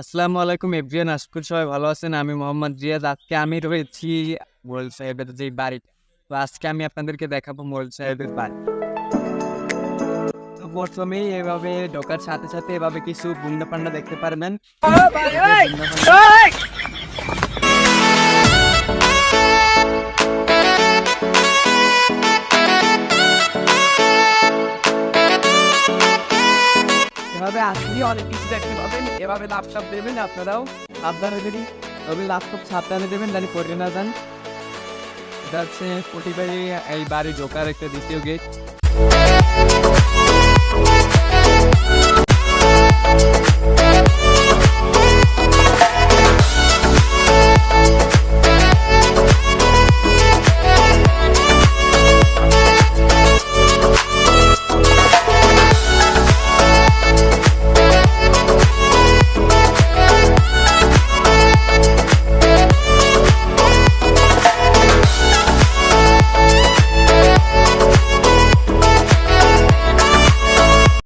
আসসালামু আলাইকুম এভরিয়ান আশকুর সবাই ভালো আছেন। আমি মোহাম্মদ রিয়াজ। আজকে আমি রয়েছি মোরল সাহেবের যে বাড়িটা। তো আজকে আমি আপনাদেরকে দেখাবো মোরল সাহেবের বাড়ি। তো এভাবে ঢোকার সাথে সাথে এভাবে কিছু বুন্ডা পান্ডা দেখতে পারবেন। এভাবে আসলে, অনেক কিছু দেখতে পাবেন। এভাবে ল্যাপটপ দেবেন আপনারাও। সাবধানে যদি তবে ল্যাপটপ সাবধানে দেবেন তাহলে পড়ে না যান। এটা হচ্ছে প্রতিবারই এই বাড়ি ঢোকার একটা দ্বিতীয় গেট